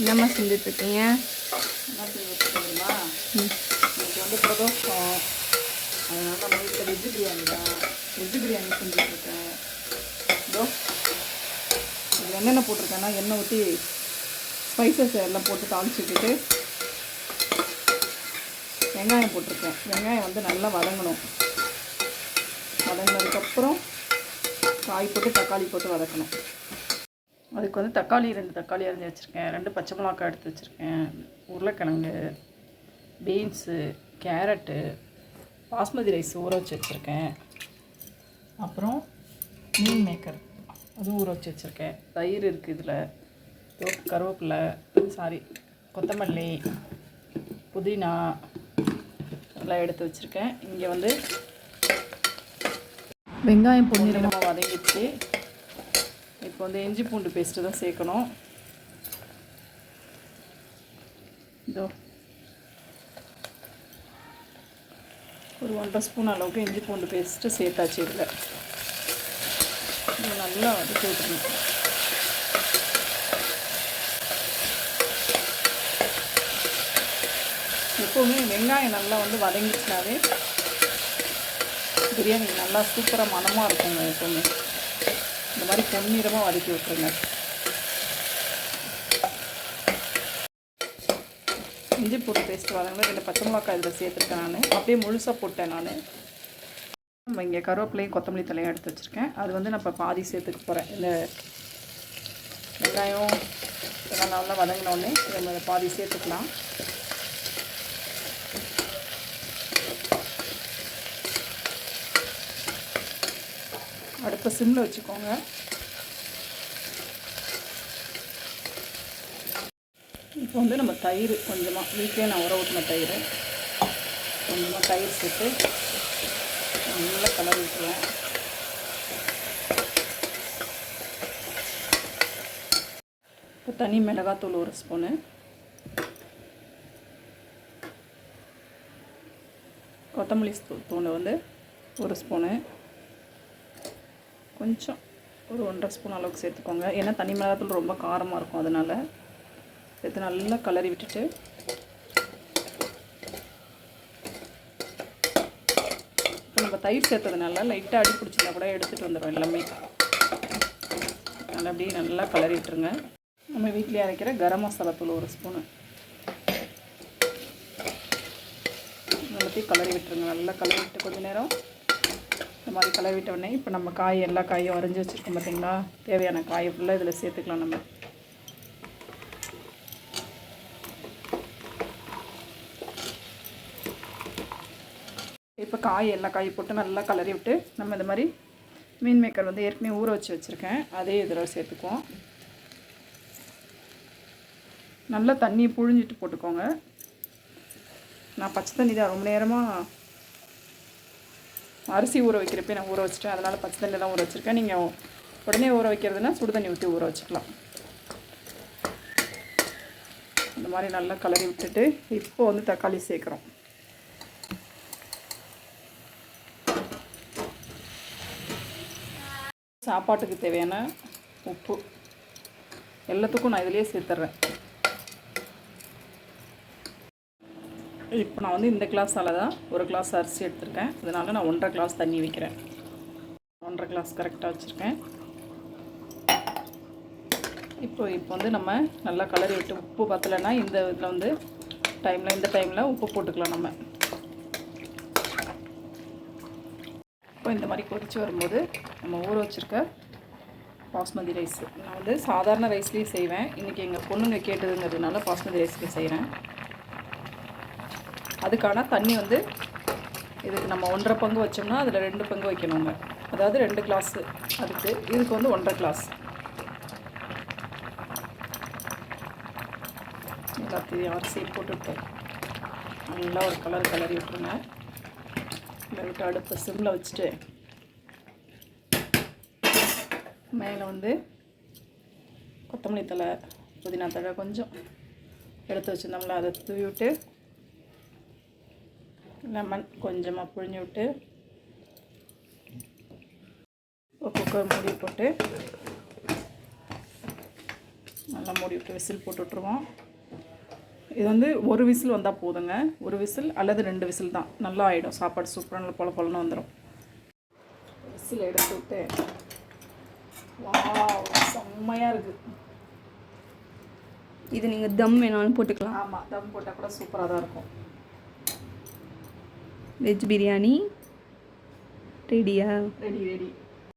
என்னம்மா செஞ்சுட்ருக்கீங்க? என்ன செஞ்சுட்டு தெரியுமா இன்னைக்கு வந்து பிரதோஷம். அதனால நம்ம வீட்டில் வெஜ்ஜு பிரியாணி தான். வெஜ்ஜு பிரியாணி செஞ்சுட்ருக்கேன். இதோ இதில் என்னென்ன போட்டிருக்கேன்னா எண்ணெய் ஊற்றி ஸ்பைசஸ் எல்லாம் போட்டு தாளிச்சுட்டு வெங்காயம் போட்டிருக்கேன். வெங்காயம் வந்து நல்லா வதங்கணும். வதங்கினதுக்கப்புறம் காய் போட்டு தக்காளி போட்டு வதக்கணும். அதுக்கு வந்து தக்காளி ரெண்டு தக்காளி அரைஞ்சி வச்சுருக்கேன். ரெண்டு பச்சை மிளகாய் எடுத்து வச்சுருக்கேன். உருளைக்கிழங்கு பீன்ஸு கேரட்டு பாஸ்மதி ரைஸ் ஊற வச்சு வச்சுருக்கேன். அப்புறம் மீன் மேக்கர் அதுவும் ஊற வச்சு வச்சுருக்கேன். தயிர் இருக்குது இதில். கருவேப்பிலை சாரி கொத்தமல்லி புதினா எல்லாம் எடுத்து வச்சுருக்கேன். இங்கே வந்து வெங்காயம் பொன்னிறமாக வதங்கிச்சு இப்போ வந்து இஞ்சி பூண்டு பேஸ்ட்டு தான் சேர்க்கணும். இதோ. ஒரு ஒன்றரை ஸ்பூன் அளவுக்கு இஞ்சி பூண்டு பேஸ்ட்டு சேர்த்தாச்சு இதில். நல்லா வதக்கி விட்டுருணும் எப்போவுமே வெங்காயம் நல்லா வந்து வதங்கிச்சுனாவே பிரியாணி நல்லா சூப்பராக மணமாக இருக்குங்க எப்போவுமே. இந்த மாதிரி பொன்னிறமாக வதக்கி விட்டுருங்க. இஞ்சி பூண்டு பேஸ்ட் வதங்க ரெண்டு பச்சை மிளகாய் இதில் சேர்த்துருக்கேன் நான். அப்படியே முழுசாக போட்டேன் நான். நம்ம இங்கே கருவேப்பிலையும் கொத்தமல்லி தலையும் எடுத்து வச்சுருக்கேன். அது வந்து நான் இப்போ பாதி சேர்த்துக்க போகிறேன் இந்த வெங்காயம் இதெல்லாம் நல்லா வதங்கினோடனே நம்ம பாதி சேர்த்துக்கலாம். அடுப்பை சிம்மில் வச்சுக்கோங்க. இப்போ வந்து நம்ம தயிர் கொஞ்சமாக வீட்டிலே நான் உர ஊற்றின தயிர். கொஞ்சமாக தயிர் சேர்த்து நல்லா கலர் விட்டுருவேன் இப்போ தனி மிளகாத்தூள் ஒரு ஸ்பூனு. கொத்தமல்லி தூள் வந்து ஒரு ஸ்பூனு. கொஞ்சம் ஒரு ஒன்றரை ஸ்பூன் அளவுக்கு சேர்த்துக்கோங்க. ஏன்னா தனி மிளகாத்தூள் ரொம்ப காரமாக இருக்கும் அதனால். சேர்த்து நல்லா கலரி விட்டுட்டு இப்போ நம்ம தயிர் சேர்த்ததுனால லைட்டாக அடி பிடிச்சிருந்தா கூட எடுத்துகிட்டு வந்துடும் எல்லாமே. நல்லா அப்படியே நல்லா கலரி விட்டுருங்க. நம்ம வீட்டிலே அரைக்கிற கரம் மசாலா தூள் ஒரு ஸ்பூனு. எல்லாத்தையும் கலரி விட்டுருங்க. நல்லா கலரி விட்டு கொஞ்சம் நேரம் இந்த மாதிரி கலவிட்டோடனே இப்போ நம்ம காய் எல்லா காயும் அரைஞ்சி வச்சுருக்கோம் பார்த்தீங்களா தேவையான காயை ஃபுல்லாக இதில் சேர்த்துக்கலாம் நம்ம. இப்போ காய் எல்லா காயும் போட்டு நல்லா கலரி விட்டு நம்ம இந்த மாதிரி மீன் மேக்கர் வந்து ஏற்கனவே ஊற வச்சு வச்சுருக்கேன். அதே இதில் சேர்த்துக்குவோம். நல்லா தண்ணி புழிஞ்சிட்டு போட்டுக்கோங்க. நான் பச்சை தண்ணி தான் ரொம்ப நேரமாக அரிசி ஊற வைக்கிறப்ப நான் ஊற வச்சுட்டேன். அதனால் பச்சை தண்ணியில் தான் ஊற வச்சுருக்கேன். நீங்கள் உடனே ஊற வைக்கிறதுனா சுடு தண்ணி ஊற்றி ஊற வச்சுக்கலாம். இந்த மாதிரி நல்லா கலரி விட்டுட்டு இப்போ வந்து தக்காளி சேர்க்குறோம். சாப்பாட்டுக்கு தேவையான உப்பு. எல்லாத்துக்கும் நான் இதிலேயே சேர்த்துட்றேன் இப்போ நான் வந்து இந்த கிளாஸால் தான் ஒரு கிளாஸ் அரிசி எடுத்திருக்கேன். அதனால் நான் ஒன்றரை கிளாஸ் தண்ணி வைக்கிறேன். ஒன்றரை கிளாஸ் கரெக்டாக வச்சுருக்கேன். இப்போ இப்போ வந்து நம்ம நல்லா கலரி விட்டு உப்பு பத்தலைன்னா இந்த இதில் வந்து டைமில் இந்த டைமில் உப்பு போட்டுக்கலாம் நம்ம. இப்போ இந்த மாதிரி கொதித்து வரும்போது நம்ம ஊற வச்சுருக்க பாஸ்மதி ரைஸ். நான் வந்து சாதாரண ரைஸ்லேயும் செய்வேன். இன்றைக்கி எங்கள் பொண்ணுங்க கேட்டதுங்கிறதுனால பாஸ்மதி ரைஸ்லேயும் செய்கிறேன் அதுக்கான தண்ணி வந்து இதுக்கு நம்ம ஒன்றரை பங்கு வச்சோம்னா அதில் ரெண்டு பங்கு வைக்கணுங்க அதாவது ரெண்டு கிளாஸு அதுக்கு. இதுக்கு வந்து ஒன்றரை கிளாஸ் எல்லாத்தையும் அரிசி போட்டுவிட்டு நல்லா ஒரு கலர் கலரி விட்டுருங்க. விட்டு அடுப்பை சிம்மில் வச்சுட்டு மேலே வந்து கொத்தமல்லி தழை புதினா தழை கொஞ்சம் எடுத்து வச்சுருந்தோம்ல அதை தூவி விட்டு லெமன் கொஞ்சமாக புழிஞ்சு விட்டு குக்கர் மூடி போட்டு நல்லா மூடி விட்டு விசில் போட்டு விட்ருவோம் இது வந்து ஒரு விசில் வந்தால் போதுங்க. ஒரு விசில் அல்லது ரெண்டு விசில் தான். நல்லா ஆகிடும் சாப்பாடு சூப்பராக நல்லா பொல பொலன்னு வந்துடும் விசில் எடுத்து விட்டு. வாவ் செம்மையாக இருக்குது இது நீங்கள் தம் வேணாலும் போட்டுக்கலாம். ஆமாம் தம் போட்டால் கூட சூப்பராக தான் இருக்கும். வெஜ் பிரியாணி ரெடியா ரெடி ரெடி